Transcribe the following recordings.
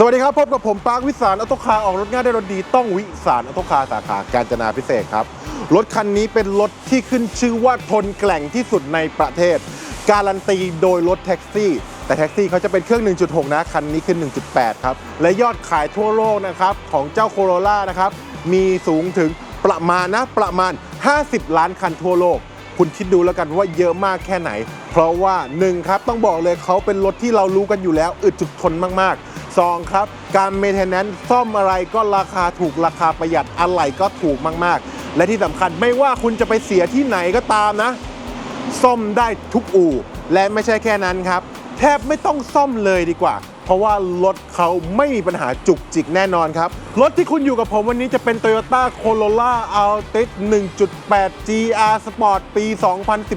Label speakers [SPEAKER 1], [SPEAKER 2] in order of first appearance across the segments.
[SPEAKER 1] สวัสดีครับ พบกับผมปาร์ควิสารออโตคาออกรถง่ายได้รถดีต้องวิสารออโตคาสาขาการจนาพิเศษครับ รถคันนี้เป็นรถที่ขึ้นชื่อว่าทนแกร่งที่สุดในประเทศ การันตีโดยรถแท็กซี่ แต่แท็กซี่เขาจะเป็นเครื่อง 1.6 นะ คันนี้ขึ้น 1.8 ครับ และยอดขายทั่วโลกนะครับ ของเจ้าโคโรล่านะครับ มีสูงถึงประมาณนะประมาณ 50 ล้านคันทั่วโลก คุณคิดดูแล้วกันว่าเยอะมากแค่ไหน เพราะว่า 1 ครับต้องบอกเลยเขาเป็นรถที่เรารู้กันอยู่แล้ว อึดจุดทนมากๆ 2 ครับ การเม t เ n น n น e ซ่อมอะไรก็ราคาถูกราคาประหยัดอะไหล่ก็ถูกมากๆ และที่สำคัญไม่ว่าคุณจะไปเสียที่ไหนก็ตามนะ ซ่อมได้ทุกอู่ และไม่ใช่แค่นั้นครับ แทบไม่ต้องซ่อมเลยดีกว่า เพราะว่ารถเขาไม่มีปัญหาจุกจิกแน่นอนครับ รถที่คุณอยู่กับผมวันนี้จะเป็น Toyota Corolla Altis 1.8 GR Sport ปี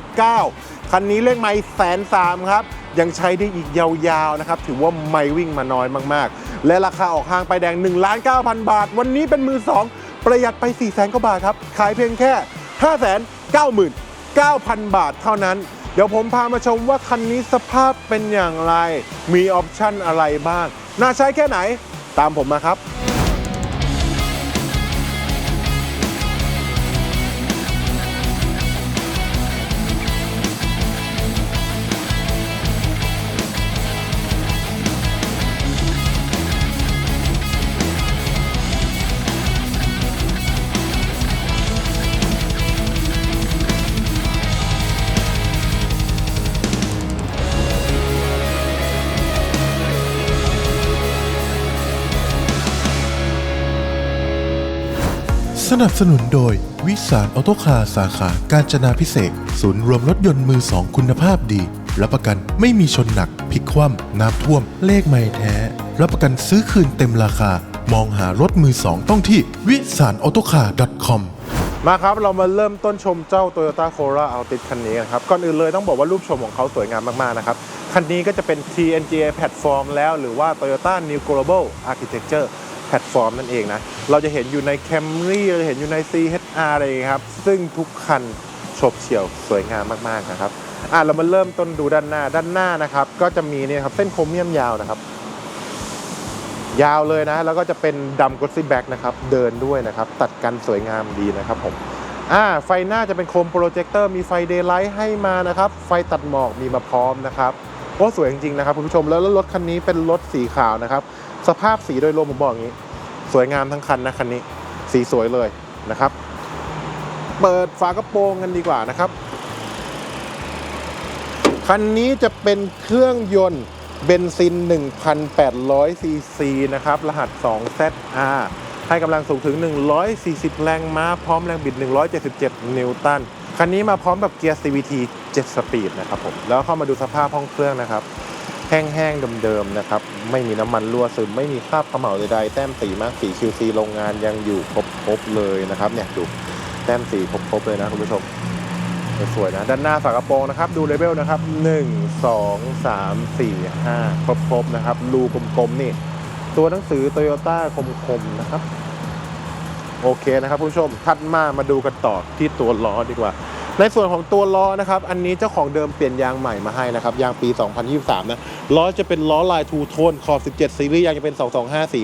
[SPEAKER 1] 2019 คันนี้เลขไมล์แสนสามครับ ยังใช้ได้อีกยาวๆนะครับ ถือว่าไม่วิ่งมาน้อยมากๆ และราคาออกห้างไปแดง1ล้าน9,000 บาท วันนี้เป็นมือ 2 ประหยัดไป 4 0 0 0 0 0กว่าบาทครับ ขายเพียงแค่ 5 9 9,000 บาทเท่านั้น เดี๋ยวผมพามาชมว่าคันนี้สภาพเป็นอย่างไร มีออปชั่นอะไรบ้าง น่าใช้แค่ไหน ตามผมมาครับ
[SPEAKER 2] สนับสนุนโดย วิสารออโตคาสาขาการจนาพิเศษ ศูนย์รวมรถยนต์มือสองคุณภาพดีรับประกันไม่มีชนหนักพลิกคว่ำน้ำท่วม เลขไม่แท้ รับประกันซื้อคืนเต็มราคา มองหารถมือสองต้องที่วิสารออโตคา .com
[SPEAKER 1] มาครับ เรามาเริ่มต้นชมเจ้า Toyota Corolla Altis คันนี้กันครับ ก่อนอื่นเลยต้องบอกว่ารูปชมของเขาสวยงามมากๆนะครับ คันนี้ก็จะเป็น TNGA Platform แล้วหรือว่า Toyota New Global Architecture Platform นั่นเองนะ เราจะเห็นอยู่ใน Camry เราจะเห็นอยู่ใน CHR อะไรอย่างนี้ครับ ซึ่งทุกคันโฉบเฉี่ยวสวยงามมากๆนะครับอะเรามาเริ่มต้นดูด้านหน้าด้านหน้านะครับ ก็จะมีเนี่ยครับเส้นโครเมียมยาวนะครับ ยาวเลยนะ แล้วก็จะเป็นดำก o ซี่แบ็กนะครับ เดินด้วยนะครับ ตัดกันสวยงามดีนะครับผมอ่าไฟหน้าจะเป็นโคมโปรเจคเตอร์มีไฟเดย์ไลท์ให้มานะครับ ไฟตัดหมอกมีมาพร้อมนะครับโอ้สวยจริงๆนะครับคุณผู้ชมแล้วรถคันนี้เป็นรถสีขาวนะครับ สภาพสีโดยรวมผมบอกอย่างนี้ สวยงามทั้งคันนะคันนี้ สีสวยเลยนะครับ เปิดฝากระโปรงกันดีกว่านะครับ คันนี้จะเป็นเครื่องยนต์เบนซิน 1,800 ซีซีนะครับ รหัส 2ZR ให้กำลังสูงถึง 140 แรงม้า พร้อมแรงบิด 177 นิวตัน คันนี้มาพร้อมแบบเกียร์ CVT 7 สปีดนะครับผม แล้วเข้ามาดูสภาพห้องเครื่องนะครับ แห้งๆเดิมๆนะครับ ไม่มีน้ำมันรั่วซึม ไม่มีคราบขม่าใดๆ แต้มสีมากสี QC โรงงานยังอยู่ครบๆเลยนะครับเนี่ยดูแต้มสีครบๆเลยนะคุณผู้ชมสวยๆนะด้านหน้าฝากระโปรงนะครับ ดูเลเวลนะครับ 1 2 3 4 5 ครบๆนะครับรูกลมๆนี่ ตัวหนังสือ Toyota คมๆนะครับ โอเคนะครับคุณผู้ชมถัดมามาดูกันต่อที่ตัวล้อดีกว่า ในส่วนของตัวล้อนะครับ อันนี้เจ้าของเดิมเปลี่ยนยางใหม่มาให้นะครับ ยางปี 2023 นะ ล้อจะเป็นล้อลายทูโทน ขอบ 17 ซีรีส์ยางจะเป็น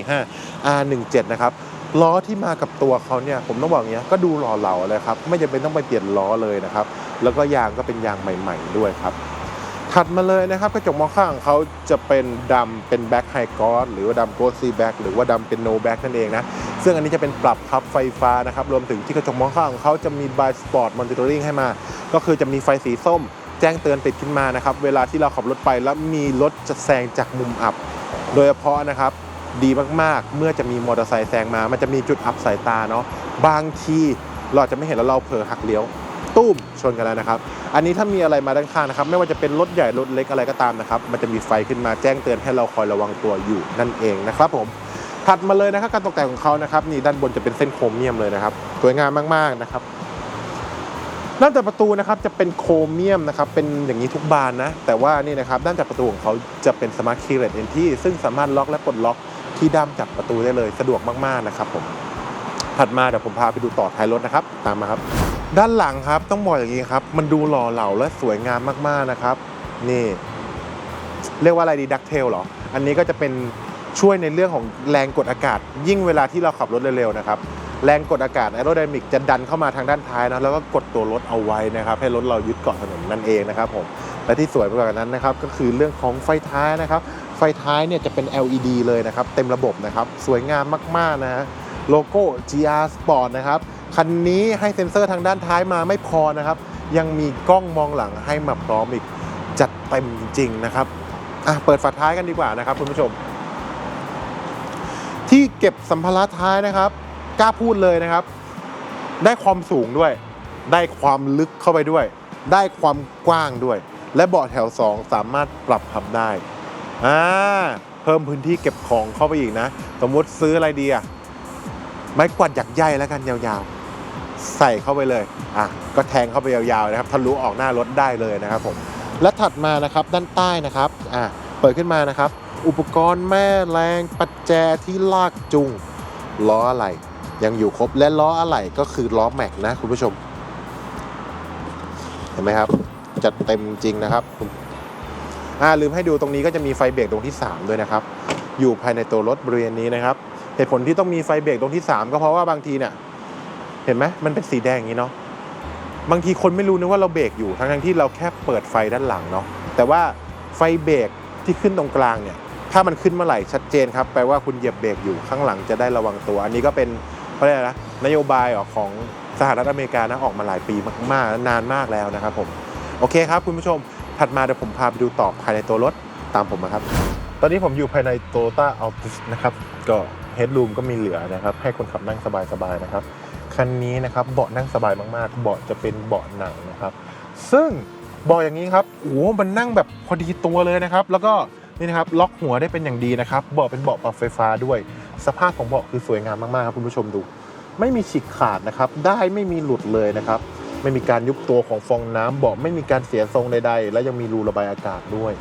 [SPEAKER 1] 22545 R17 นะครับ ล้อที่มากับตัวเขาเนี่ย ผมต้องบอกอย่างเงี้ยก็ดูหล่อเหลาเลยครับ ไม่จำเป็นต้องไปเปลี่ยนล้อเลยนะครับ แล้วก็ยางก็เป็นยางใหม่ ๆ ด้วยครับ ถัดมาเลยนะครับกระจกมองข้างของเขาจะเป็นดำเป็นแบ็คไฮกอสหรือว่าดำโกลซีแบ็คหรือว่าดำเป็นโนแบ็คนั่นเองนะ ซึ่งอันนี้จะเป็นปรับพับไฟฟ้านะครับ รวมถึงที่กระจกมองข้างของเขาจะมีบายสปอร์ตมอนิเตอร์ริงให้มา ก็คือจะมีไฟสีส้ม แจ้งเตือนติดขึ้นมานะครับ เวลาที่เราขับรถไปแล้วมีรถจะแซงจากมุมอับ โดยเฉพาะนะครับดีมากๆ เมื่อจะมีมอเตอร์ไซค์แซงมา มันจะมีจุดอับสายตาเนาะบางทีเราจะไม่เห็นแล้วเราเผลอหักเลี้ยว ตุ้มชนกันแล้วนะครับ อันนี้ถ้ามีอะไรมาด้านข้างนะครับ ไม่ว่าจะเป็นรถใหญ่รถเล็กอะไรก็ตามนะครับ มันจะมีไฟขึ้นมาแจ้งเตือนให้เราคอยระวังตัวอยู่นั่นเองนะครับผมถัดมาเลยนะครับการตกแต่งของเขานะครับนี่ด้านบนจะเป็นเส้นโครเมียมเลยนะครับสวยงามมากๆนะครับด้านจากประตูนะครับจะเป็นโครเมียมนะครับเป็นอย่างนี้ทุกบานนะ แต่ว่านี่นะครับด้านจากประตูของเขาจะเป็นสมาร์ทคีย์เลสเอนที่ซึ่งสามารถล็อกและปลดล็อกที่ด้ามจับประตูได้เลยสะดวกมากๆนะครับผมถัดมาเดี๋ยวผมพาไปดูต่อท้ายรถนะครับ ตามมาครับ ด้านหลังครับต้องบอกอย่างนี้ครับ มันดูหล่อเหลาและสวยงามมากๆนะครับ นี่ เรียกว่าอะไรดีดักเทลเหรอ อันนี้ก็จะเป็นช่วยในเรื่องของแรงกดอากาศ ยิ่งเวลาที่เราขับรถเร็วๆนะครับแรงกดอากาศแอโรไดนามิกจะดันเข้ามาทางด้านท้ายนะแล้วก็กดตัวรถเอาไว้นะครับ ให้รถเรายึดเกาะถนนนั่นเองนะครับผมและที่สวยไปกว่านั้นนะครับ ก็คือเรื่องของไฟท้ายนะครับ ไฟท้ายเนี่ยจะเป็น LED เลยนะครับ เต็มระบบนะครับ สวยงามมากๆนะฮะโลโก้ GR Sport นะครับ คันนี้ให้เซ็นเซอร์ทางด้านท้ายมาไม่พอนะครับ ยังมีกล้องมองหลังให้มาพร้อมอีกจัดเต็มจริง ๆ นะครับอะเปิดฝาท้ายกันดีกว่านะครับคุณผู้ชม ที่เก็บสัมภาระท้ายนะครับกล้าพูดเลยนะครับ ได้ความสูงด้วย ได้ความลึกเข้าไปด้วย ได้ความกว้างด้วย และเบาะแถว 2 สามารถปรับพับได้อ่าเพิ่มพื้นที่เก็บของเข้าไปอีกนะ สมมติซื้ออะไรดีอะไม้กวาดหยักใยแล้วกันยาวๆ ใส่เข้าไปเลยอะก็แทงเข้าไปยาวๆนะครับทะลุออกหน้ารถได้เลยนะครับผมและถัดมานะครับด้านใต้นะครับอะเปิดขึ้นมานะครับ อุปกรณ์แม่แรงปัจแจที่ลากจูงล้ออะไรยังอยู่ครบและล้ออะไหล่ก็คือล้อแม็กนะคุณผู้ชม เห็นไหมครับ จัดเต็มจริงนะครับอ่าลืมให้ดูตรงนี้ก็จะมีไฟเบรกตรงที่ 3 ด้วยนะครับ อยู่ภายในตัวรถบริเวณนี้นะครับ เหตุผลที่ต้องมีไฟเบรกตรงที่ 3 ก็เพราะว่าบางทีเนี่ย เห็นไหมมันเป็นสีแดงอย่างนี้เนาะบางทีคนไม่รู้นึกว่าเราเบรกอยู่ทั้งที่เราแค่เปิดไฟด้านหลังเนาะแต่ว่าไฟเบรกที่ขึ้นตรงกลางเนี่ยถ้ามันขึ้นเมื่อไหร่ชัดเจนครับแปลว่าคุณเหยียบเบรกอยู่ข้างหลังจะได้ระวังตัว อันนี้ก็เป็นเขาเรียกอะไรนะนโยบายของสหรัฐอเมริกานะออกมาหลายปีมากๆ นานมากแล้วนะครับผมโอเคครับคุณผู้ชมถัดมาเดี๋ยวผมพาไปดูต่อภายในตัวรถตามผมมาครับ ตอนนี้ผมอยู่ภายใน Toyota Altis นะครับ ก็เฮด o ูมก็มีเหลือนะครับ ให้คนขับนั่งสบายๆนะครับ คันนี้นะครับเบาะนั่งสบายมากๆ เบาะจะเป็นเบาะหนังนะครับ ซึ่งเบาะอย่างนี้ครับโอ้โหมันนั่งแบบพอดีตัวเลยนะครับ แล้วก็นี่นะครับล็อกหัวได้เป็นอย่างดีนะครับเบาะเป็นเบาะปรับไฟฟ้าด้วย สภาพของเบาะคือสวยงามมากๆครับคุณผู้ชมดู ไม่มีฉีกขาดนะครับ ได้ไม่มีหลุดเลยนะครับ ไม่มีการยุบตัวของฟองน้ำเบาะไม่มีการเสียทรงใดๆ และยังมีรูระบายอากาศด้วย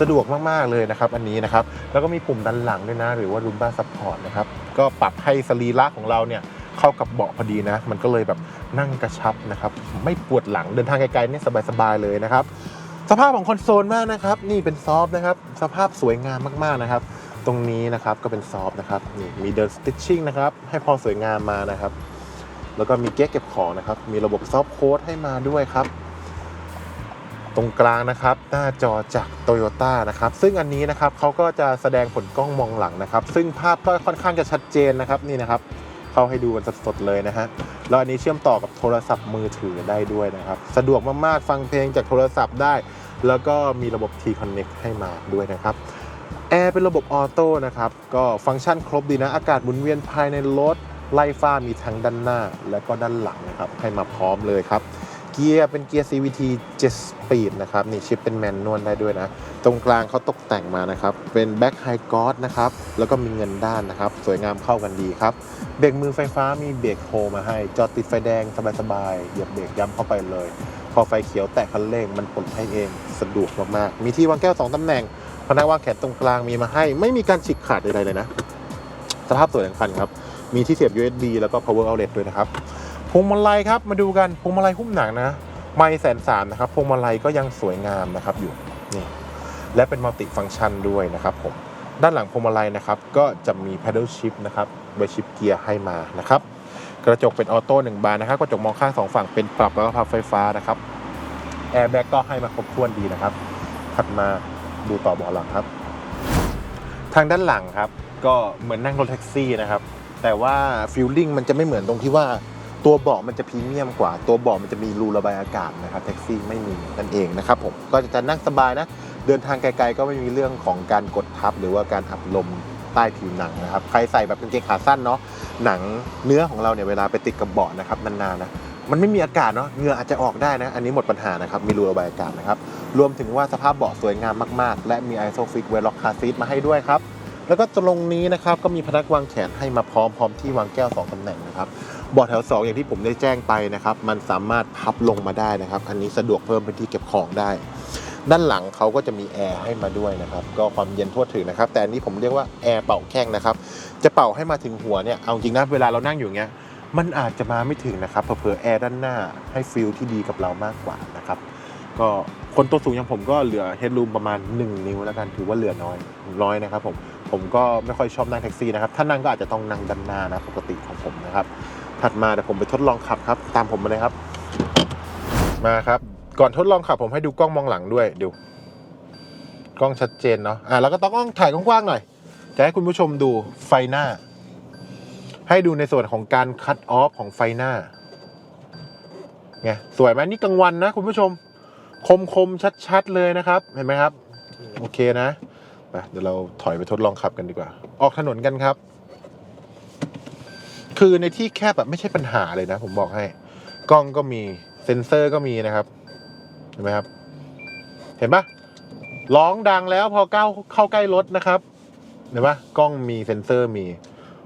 [SPEAKER 1] สะดวกมากๆเลยนะครับ อันนี้นะครับแล้วก็มีปุ่มด้านหลังด้วยนะ หรือว่ารูมบ้าซัพพอร์ตนะครับก็ปรับให้สรีระของเราเนี่ย เข้ากับเบาะพอดีนะ มันก็เลยแบบนั่งกระชับนะครับ ไม่ปวดหลังเดินทางไกลๆนี่สบายๆเลยนะครับ สภาพของคอนโซลมากนะครับ นี่เป็นซอฟนะครับ สภาพสวยงามมากๆนะครับ ตรงนี้นะครับก็เป็นซอฟนะครับนี่มีเดินสติชชิ่งนะครับ ให้พอสวยงามมานะครับ แล้วก็มีเก๊กเก็บของนะครับ มีระบบซอฟโค้ดให้มาด้วยครับตรงกลางนะครับหน้าจอจากโตโยต้านะครับซึ่งอันนี้นะครับเขาก็จะแสดงผลกล้องมองหลังนะครับ ซึ่งภาพก็ค่อนข้างจะชัดเจนนะครับนี่นะครับ เข้าให้ดูกันสดๆเลยนะฮะแล้วอันนี้เชื่อมต่อกับโทรศัพท์มือถือได้ด้วยนะครับ สะดวกมากๆฟังเพลงจากโทรศัพท์ได้ แล้วก็มีระบบ T-Connect ให้มาด้วยนะครับแอร์เป็นระบบออโต้นะครับก็ฟังก์ชันครบดีนะ อากาศหมุนเวียนภายในรถไล่ฟ้ามีทั้งด้านหน้าและก็ด้านหลังนะครับให้มาพร้อมเลยครับ เกียร์เป็นเกียร์ CVT 7 Speed นะครับ นี่ชิปเป็นแมนนวลได้ด้วยนะ ตรงกลางเขาตกแต่งมานะครับ เป็นแบ็คไฮกอ d นะครับ แล้วก็มีเงินด้านนะครับ สวยงามเข้ากันดีครับ เบรกมือไฟฟ้ามีเบรกโฮมาให้ จอดติดไฟแดงสบายๆ เหยียบเบรกย้ำเข้าไปเลย พอไฟเขียวแตะคันเร่งมันปลดให้เอง สะดวกมากๆ มีที่วางแก้ว 2ตำแหน่ง พนักวางแขนตรงกลางมีมาให้ ไม่มีการฉีกขาดใดๆเลยนะ สภาพสวยทั้งคันครับ มีที่เสียบ USB แล้วก็ power outlet ด้วยนะครับ วงมาลัยครับมาดูกันพวงมาลัยหุ้มหนังนะไม่แสนสามนะครับพวงมาลัยก็ยังสวยงามนะครับอยู่นี่และเป็นมัลติฟังก์ชันด้วยนะครับผมด้านหลังพวงมาลัยนะครับก็จะมี paddle shift นะครับไว้ชิปเกียร์ให้มานะครับกระจกเป็นออโต้หนึ่งบานนะครับกระจกมองข้างสองฝั่งเป็นปรับแล้วก็พับไฟฟ้านะครับแอร์แบ็กก็ให้มาครบถ้วนดีนะครับถัดมาดูต่อเบาะหลังครับ ทางด้านหลังครับก็เหมือนนั่งรถแท็กซี่นะครับแต่ว่าฟิลลิ่งมันจะไม่เหมือนตรงที่ว่า ตัวเบาะมันจะพรีเมียมกว่า ตัวเบาะมันจะมีรูระบายอากาศนะครับแท็กซี่ไม่มีนั่นเองนะครับผมก็จะนั่งสบายนะ เดินทางไกลๆก็ไม่มีเรื่องของการกดทับ หรือว่าการอับลมใต้ผิวหนังนะครับใครใส่แบบกางเกงขาสั้นเนาะหนังเนื้อของเราเนี่ยเวลาไปติดกับเบาะนะครับนานๆนะมันไม่มีอากาศเนาะเหงื่ออาจจะออกได้นะ อันนี้หมดปัญหานะครับ มีรูระบายอากาศนะครับ รวมถึงว่าสภาพเบาะสวยงามมากๆ และมี ISOFIX w e l o c k Car Seat มาให้ด้วยครับ แล้วก็ตรงนี้นะครับ ก็มีพนักวางแขนให้มาพร้อมพร้อมที่วางแก้ว 2ตำแหน่งนะครับ เบาะแถว 2 อย่างที่ผมได้แจ้งไปนะครับ มันสามารถพับลงมาได้นะครับอันนี้สะดวกเพิ่มพื้นที่เก็บของได้ ด้านหลังเขาก็จะมีแอร์ให้มาด้วยนะครับ ก็ความเย็นทั่วถึงนะครับ แต่อันนี้ผมเรียกว่าแอร์เป่าแข้งนะครับ จะเป่าให้มาถึงหัวเนี่ย เอาจริงนะ เวลาเรานั่งอยู่เงี้ย มันอาจจะมาไม่ถึงนะครับ เผลอแอร์ด้านหน้าให้ฟิลที่ดีกับเรามากกว่านะครับ ก็คนตัวสูงอย่างผมก็เหลือเฮดรูมประมาณ 1 นิ้วแล้วกัน ถือว่าเหลือน้อยน้อยนะครับผม ผมก็ไม่ค่อยชอบนั่งแท็กซี่นะครับ ถ้านั่งก็อาจจะต้องนั่งด้านหน้านะปกติของผมนะครับ ถัดมาเดี๋ยวผมไปทดลองขับครับ ตามผมมาเลยครับ มาครับ ก่อนทดลองขับผมให้ดูกล้องมองหลังด้วยดู กล้องชัดเจนเนาะอะแล้วก็ต้องกล้องถ่ายกว้างๆหน่อยจะให้คุณผู้ชมดูไฟหน้า ให้ดูในส่วนของการคัดออฟของไฟหน้าไงสวยไหมนี่กลางวันนะคุณผู้ชม คมคมๆชัดๆเลยนะครับ เห็นไหมครับ โอเคนะไปเดี๋ยวเราถอยไปทดลองขับกันดีกว่า ออกถนนกันครับ คือในที่แคบแบบไม่ใช่ปัญหาเลยนะ ผมบอกให้ กล้องก็มีเซ็นเซอร์ก็มีนะครับ เห็นไหมครับ เห็นปะร้องดังแล้วพอก้าวเข้าใกล้รถนะครับ เห็นปะกล้องมีเซ็นเซอร์มี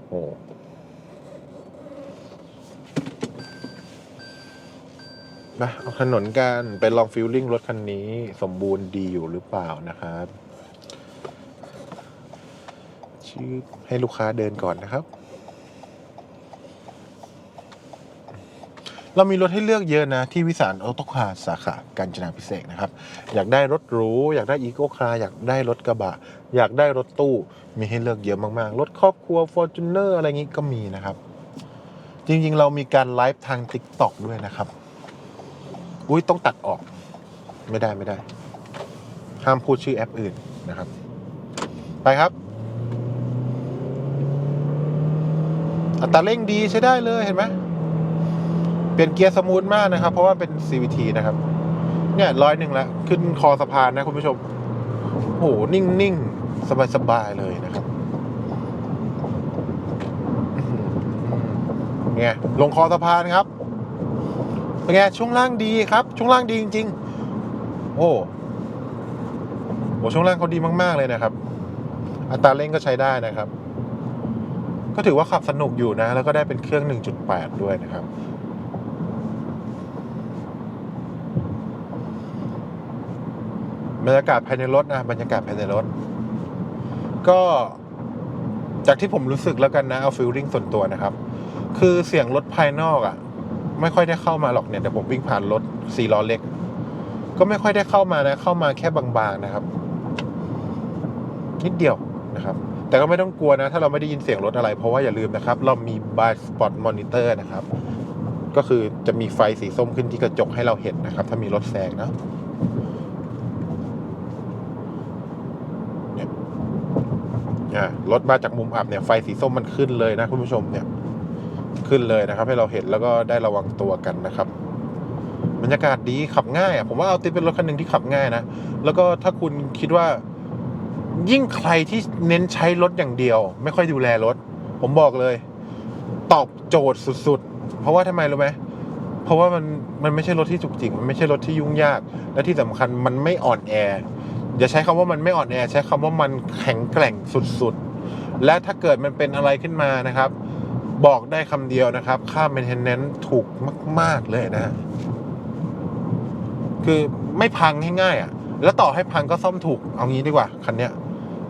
[SPEAKER 1] โอ้มาเอาถนนกันไปลองฟิลลิ่งรถคันนี้สมบูรณ์ดีอยู่หรือเปล่านะครับชื่อให้ลูกค้าเดินก่อนนะครับ เรามีรถให้เลือกเยอะนะ ที่วิสารออโตคาสาขากาญจนาพิเศษนะครับ อยากได้รถหรู อยากได้อีโ c คาร์อยากได้รถกระบะ อยากได้รถตู้มีให้เลือกเยอะมากๆ รถครอบครัว f o r t u n e r อะไรงี้ก็มีนะครับ จริงๆ เรามีการไลฟ์ทาง TikTok ด้วยนะครับ อุ้ยต้องตัดออกไม่ได้ไม่ได้ ห้ามพูดชื่อแอปอื่นนะครับ ไปครับอัตราเร่งดีใช้ได้เลยเห็นไหม เปลี่ยนเกียร์สมูทมากนะครับ เพราะว่าเป็น CVT นะครับ เนี่ยร้อยหนึ่งแล้ว ขึ้นคอสะพานนะคุณผู้ชมโอ้โหนิ่งๆสบายเลยนะครับอื้อหือไงลงคอสะพานครับเป็นไงช่วงล่างดีครับ ช่วงล่างดีจริง ๆ โอ้โหช่วงล่างเขาดีมาก ๆ เลยนะครับ อัตราเร่งก็ใช้ได้นะครับ ก็ถือว่าขับสนุกอยู่นะ แล้วก็ได้เป็นเครื่อง 1.8 ด้วยนะครับ บรรยากาศภายในรถนะบรรยากาศภายในรถ ก็จากที่ผมรู้สึกแล้วกันนะเอาฟิลลิ่งส่วนตัวนะครับ คือเสียงรถภายนอกอะ่ะ ไม่ค่อยได้เข้ามาหรอกเนี่ยแต่ผมวิ่งผ่านรถสี่ล้อเล็ก ก็ไม่ค่อยได้เข้ามานะ เข้ามาแค่บางๆนะครับ นิดเดียวนะครับ แต่ก็ไม่ต้องกลัวนะ ถ้าเราไม่ได้ยินเสียงรถอะไร เพราะว่าอย่าลืมนะครับ เรามี blind spot monitor นะครับ ก็คือจะมีไฟสีส้มขึ้นที่กระจกให้เราเห็นนะครับ ถ้ามีรถแซงนะ อ่ารถมาจากมุมอับเนี่ยไฟสีส้มมันขึ้นเลยนะคุณผู้ชมเนี่ย ขึ้นเลยนะครับ ให้เราเห็นแล้วก็ได้ระวังตัวกันนะครับบรรยากาศดีขับง่ายอะผมว่าเอาติเป็นรถคันหนึ่งที่ขับง่ายนะแล้วก็ถ้าคุณคิดว่า ยิ่งใครที่เน้นใช้รถอย่างเดียว ไม่ค่อยดูแลรถ ผมบอกเลย ตอบโจทย์สุดๆ เพราะว่าทำไมรู้ไหมเพราะว่ามันมันไม่ใช่รถที่จุกจิกมันไม่ใช่รถที่ยุ่งยาก และที่สำคัญมันไม่อ่อนแอ อย่าใช้คำว่ามันไม่อ่อนแอ ใช้คำว่ามันแข็งแกร่งสุดๆ และถ้าเกิดมันเป็นอะไรขึ้นมานะครับ บอกได้คำเดียวนะครับ ค่า maintenance ถูกมาก ๆ เลยนะ คือไม่พังง่ายๆอะ แล้วต่อให้พังก็ซ่อมถูกเอางี้ดีกว่า คันเนี้ย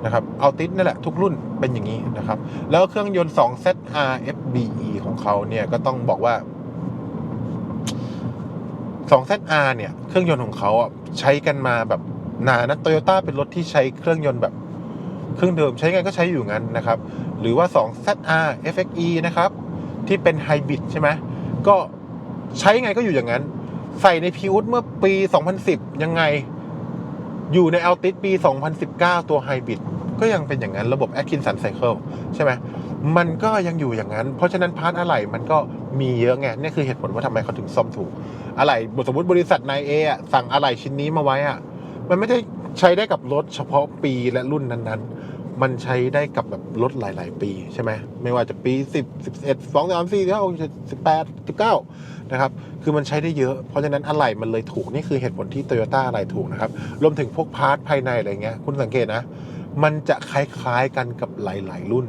[SPEAKER 1] นะครับเอาติดนี่แหละ ทุกรุ่นเป็นอย่างนี้นะครับ แล้วเครื่องยนต์ 2ZR FBE ของเขาเนี่ยก็ต้องบอกว่า 2ZR เนี่ย เครื่องยนต์ของเขาใช้กันมาแบบ นานนะโตโยต้าเป็นรถที่ใช้เครื่องยนต์แบบเครื่องเดิมใช้ไงก็ใช้อยู่งั้นนะครับ หรือว่า 2ZR FXE นะครับ ที่เป็นไฮบริดใช่ไหมก็ใช้ไงก็อยู่อย่างนั้น ใส่ในพิวเมื่อปี 2010 ยังไง อยู่ใน a l t i s ปี 2019 ตัวไฮบริดก็ยังเป็นอย่างนั้นระบบ Atkinson Cycle ใช่ไหมมันก็ยังอยู่อย่างนั้น เพราะฉะนั้นพาร์ทอะไหล่มันก็มีเยอะไงนี่คือเหตุผลว่าทำไมเขาถึงซ่อมถูกอะไหล่สมมติบริษัทนายเอสั่งอะไหล่ชิ้นนี้มาไว้อะ มันไม่ได้ใช้ได้กับรถเฉพาะปีและรุ่นนั้นๆ มันใช้ได้กับแบบรถหลาย ๆ ปีใช่ไหมไม่ว่าจะปี 10 11 2 3 4 5 18 19 นะครับ คือมันใช้ได้เยอะ เพราะฉะนั้นอะไหล่มันเลยถูก นี่คือเหตุผลที่โตโยต้าอะไหล่ถูกนะครับ รวมถึงพวกพาร์ทภายในอะไรเงี้ย คุณสังเกตนะ มันจะคล้ายๆกันกับหลาย ๆ รุ่น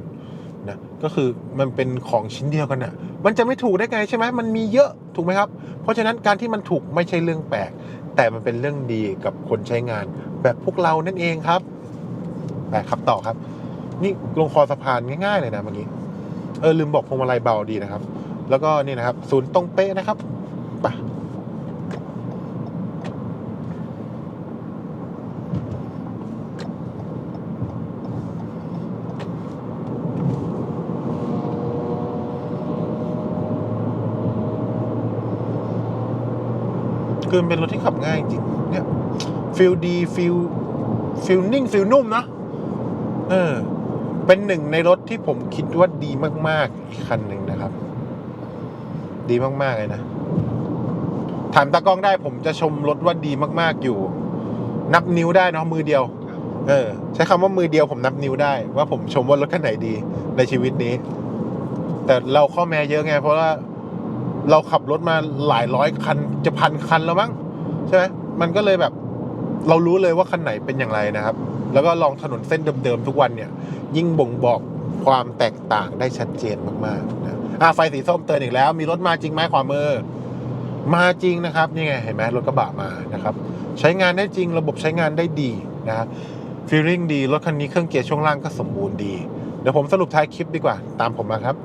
[SPEAKER 1] นะก็คือมันเป็นของชิ้นเดียวกันน่ะ มันจะไม่ถูกได้ไงใช่ไหมมันมีเยอะถูกไหมครับ เพราะฉะนั้นการที่มันถูกไม่ใช่เรื่องแปลก แต่มันเป็นเรื่องดีกับคนใช้งาน แบบพวกเรานั่นเองครับแต่ขับต่อครับ นี่ลงคอสะพานง่ายๆเลยนะเมื่อกี้เออลืมบอกพวงมาลัยเบาดีนะครับ แล้วก็นี่นะครับ ศูนย์ตรงเป๊ะนะครับไป คือมันเป็นรถที่ขับง่ายจริงเนี่ยฟิลดีฟิลฟิลนิ่งฟิลนุ่มนะเออเป็นหนึ่งในรถที่ผมคิดว่าดีมาก ๆ อีกคันหนึ่งนะครับ ดีมาก ๆ เลยนะ ถามตากล้องได้ผมจะชมรถว่าดีมาก ๆ อยู่ นับนิ้วได้เนาะมือเดียว เออ ใช้คำว่ามือเดียวผมนับนิ้วได้ ว่าผมชมว่ารถคันไหนดีในชีวิตนี้ แต่เราข้อแม้เยอะไงเพราะว่า เราขับรถมาหลายร้อยคันจะพันคันแล้วมั้งใช่ไหมมันก็เลยแบบเรารู้เลยว่าคันไหนเป็นอย่างไรนะครับ แล้วก็ลองถนนเส้นเดิมๆทุกวันเนี่ย ยิ่งบ่งบอกความแตกต่างได้ชัดเจนมากๆนะอะไฟสีส้มเตือนอีกแล้ว มีรถมาจริงไหมขวามือมาจริงนะครับนี่ไงเห็นไหมรถกระบะมานะครับ ใช้งานได้จริงระบบใช้งานได้ดีนะฟีลลิ่งดีรถคันนี้เครื่องเกียร์ช่วงล่างก็สมบูรณ์ดี เดี๋ยวผมสรุปท้ายคลิปดีกว่า ตามผมมาครับ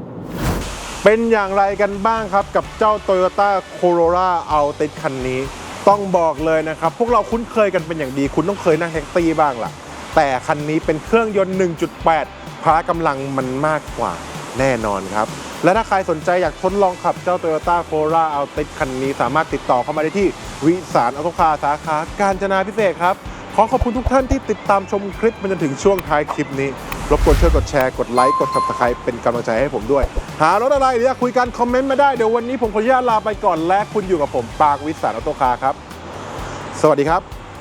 [SPEAKER 1] เป็นอย่างไรกันบ้างครับกับเจ้า Toyota Corolla Altis คันนี้ ต้องบอกเลยนะครับ พวกเราคุ้นเคยกันเป็นอย่างดี คุณต้องเคยนั่งแท็กซี่บ้างล่ะ แต่คันนี้เป็นเครื่องยนต์ 1.8 พละกำลังมันมากกว่าแน่นอนครับ และถ้าใครสนใจอยากทดลองขับเจ้า Toyota Corolla Altis คันนี้ สามารถติดต่อเข้ามาได้ที่วิสารออโตคารสาขา การจนาพิเศษครับ ขอขอบคุณทุกท่านที่ติดตามชมคลิปมาจนถึงช่วงท้ายคลิปนี้ รบกวนช่วยกดแชร์ กดไลค์ กดติดตามเป็นกำลังใจให้ผมด้วย หารถอะไรเดี๋ยวคุยกันคอมเมนต์มาได้ เดี๋ยววันนี้ผมขออนุญาตลาไปก่อนและคุณอยู่กับผมปากวิสานอโตคาครับ สวัสดีครับ